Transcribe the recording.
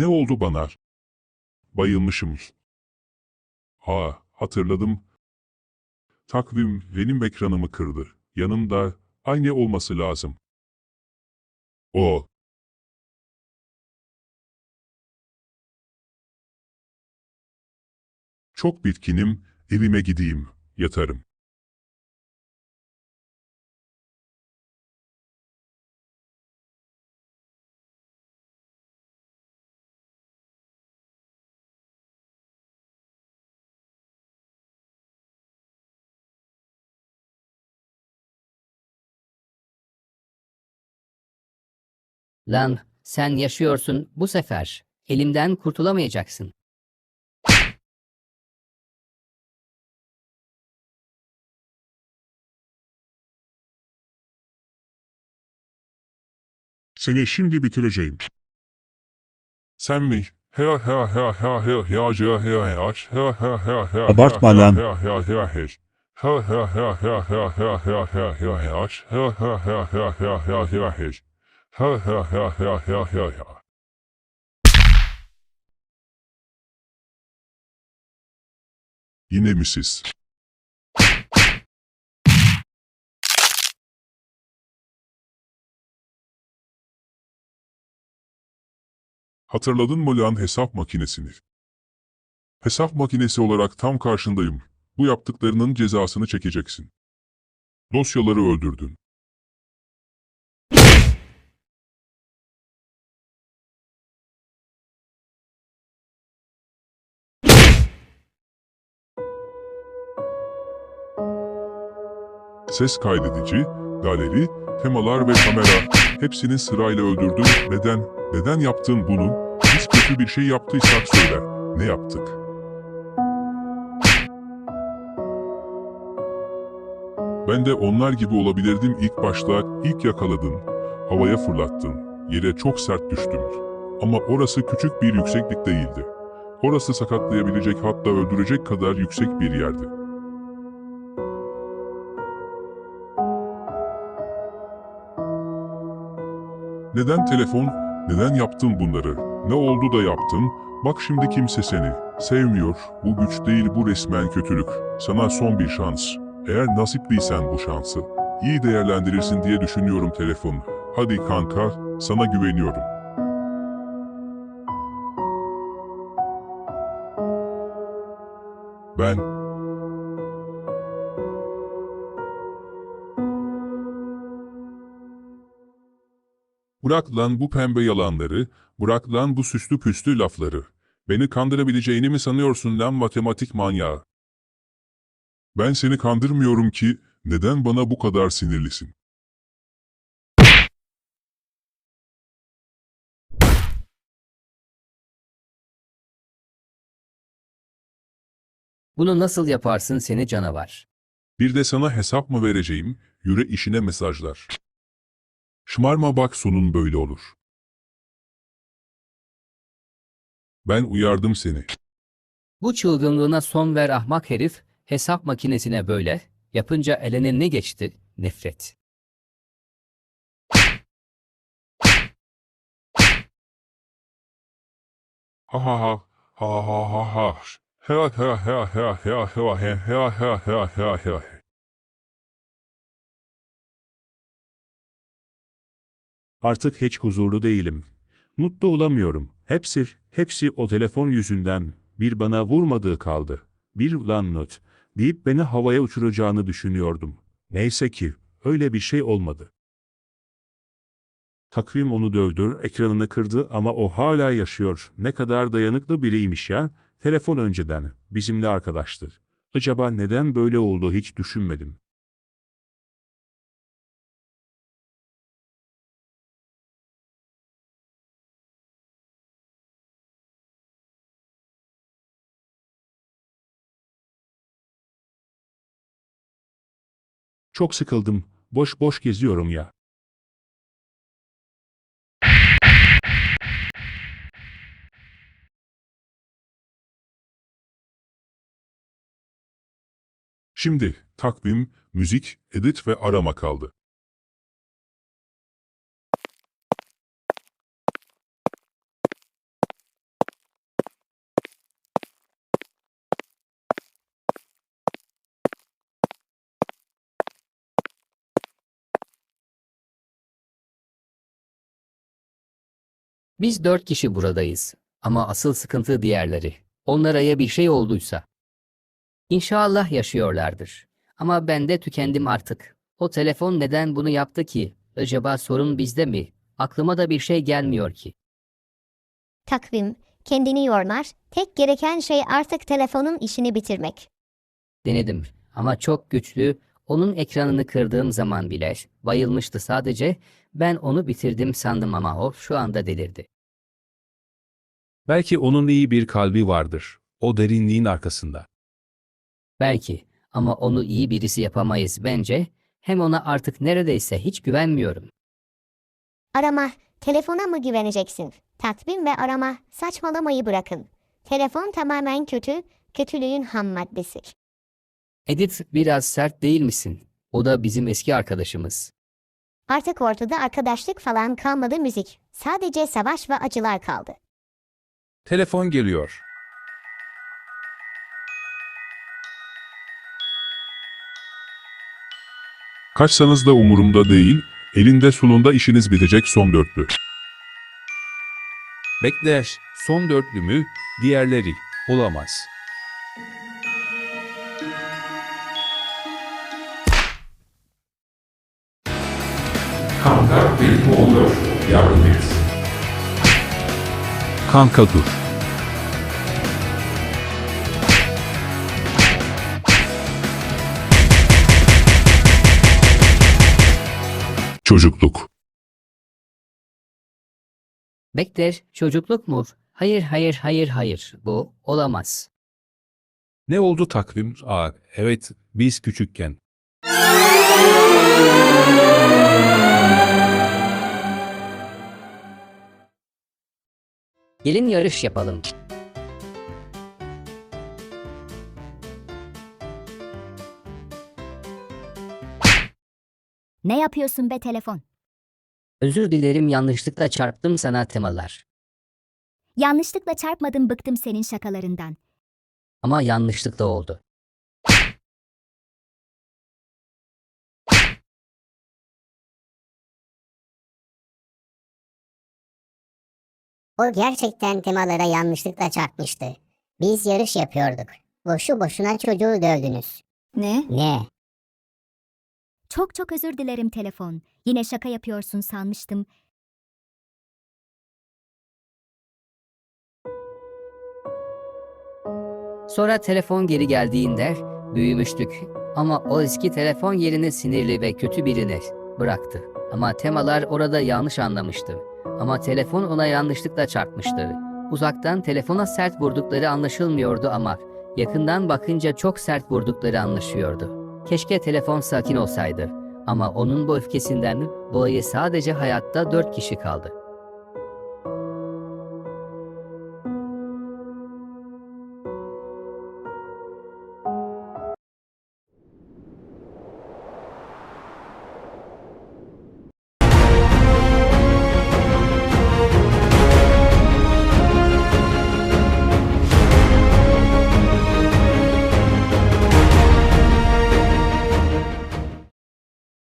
Ne oldu bana? Bayılmışım. Ha, hatırladım. Takvim benim ekranımı kırdı. Yanımda aynı olması lazım. O. Çok bitkinim, evime gideyim, yatarım. Lan, sen yaşıyorsun bu sefer. Elimden kurtulamayacaksın. Seni şimdi bitireceğim. Sen mi? Abartma lan. Ha ha ha ha ha ha ha. Yine mi siz? Hatırladın mı lan hesap makinesini? Hesap makinesi olarak tam karşındayım. Bu yaptıklarının cezasını çekeceksin. Dosyaları öldürdün. Ses kaydedici, galeri, temalar ve kamera hepsini sırayla öldürdün. Neden? Neden yaptın bunu? Biz kötü bir şey yaptıysak söyle. Ne yaptık? Ben de onlar gibi olabilirdim ilk başta. İlk yakaladın. Havaya fırlattın. Yere çok sert düştüm. Ama orası küçük bir yükseklik değildi. Orası sakatlayabilecek hatta öldürecek kadar yüksek bir yerdi. Neden telefon? Neden yaptın bunları? Ne oldu da yaptın? Bak şimdi kimse seni sevmiyor. Bu güç değil bu resmen kötülük. Sana son bir şans. Eğer nasipliysen bu şansı iyi değerlendirirsin diye düşünüyorum telefon. Hadi kanka, sana güveniyorum. Ben Bırak lan bu pembe yalanları, bırak lan bu süslü püslü lafları. Beni kandırabileceğini mi sanıyorsun lan matematik manyağı? Ben seni kandırmıyorum ki, neden bana bu kadar sinirlisin? Bunu nasıl yaparsın seni canavar? Bir de sana hesap mı vereceğim, yüre işine mesajlar. Şımarma bak sonun böyle olur. Ben uyardım seni. Bu çılgınlığına son ver ahmak herif. Hesap makinesine böyle. Yapınca eline ne geçti? Nefret. Ha ha ha. Ha ha ha ha. He he he he he he he he he he he he. Artık hiç huzurlu değilim. Mutlu olamıyorum. Hepsi, hepsi o telefon yüzünden. Bir bana vurmadığı kaldı. Bir ulan not deyip beni havaya uçuracağını düşünüyordum. Neyse ki öyle bir şey olmadı. Takvim onu dövdü, ekranını kırdı ama o hala yaşıyor. Ne kadar dayanıklı biriymiş ya. Telefon önceden bizimle arkadaştı. Acaba neden böyle oldu hiç düşünmedim. Çok sıkıldım. Boş boş geziyorum ya. Şimdi takvim, müzik, edit ve arama kaldı. Biz dört kişi buradayız. Ama asıl sıkıntı diğerleri. Onlara ya bir şey olduysa. İnşallah yaşıyorlardır. Ama ben de tükendim artık. O telefon neden bunu yaptı ki? Acaba sorun bizde mi? Aklıma da bir şey gelmiyor ki. Takvim, kendini yormar, tek gereken şey artık telefonun işini bitirmek. Denedim ama çok güçlü. Onun ekranını kırdığım zaman bile bayılmıştı sadece. Ben onu bitirdim sandım ama o şu anda delirdi. Belki onun iyi bir kalbi vardır. O derinliğin arkasında. Belki ama onu iyi birisi yapamayız bence. Hem ona artık neredeyse hiç güvenmiyorum. Arama, telefona mı güveneceksin? Takvim ve arama, saçmalamayı bırakın. Telefon tamamen kötü, kötülüğün ham maddesi. Edith biraz sert değil misin? O da bizim eski arkadaşımız. Artık ortada arkadaşlık falan kalmadı müzik. Sadece savaş ve acılar kaldı. Telefon geliyor. Kaçsanız da umurumda değil, elinde sonunda işiniz bitecek son dörtlü. Bekler. Son dörtlü mü? Diğerleri. Olamaz. Kanka benim oluyor, yardım et. Kanka dur. Çocukluk. Bekler, çocukluk mu? Hayır, hayır, hayır, hayır. Bu olamaz. Ne oldu takvim? Aa, evet, biz küçükken. Gelin yarış yapalım. Ne yapıyorsun be telefon? Özür dilerim yanlışlıkla çarptım sana temalar. Yanlışlıkla çarpmadım bıktım senin şakalarından. Ama yanlışlıkla oldu. O gerçekten temalara yanlışlıkla çarpmıştı. Biz yarış yapıyorduk. Boşu boşuna çocuğu dövdünüz. Ne? Ne? Çok çok özür dilerim telefon. Yine şaka yapıyorsun sanmıştım. Sonra telefon geri geldiğinde büyümüştük. Ama o eski telefon yerine sinirli ve kötü birini bıraktı. Ama temalar orada yanlış anlamıştı. Ama telefon ona yanlışlıkla çarpmıştı. Uzaktan telefona sert vurdukları anlaşılmıyordu ama yakından bakınca çok sert vurdukları anlaşıyordu. Keşke telefon sakin olsaydı. Ama onun bu öfkesinden dolayı sadece hayatta dört kişi kaldı.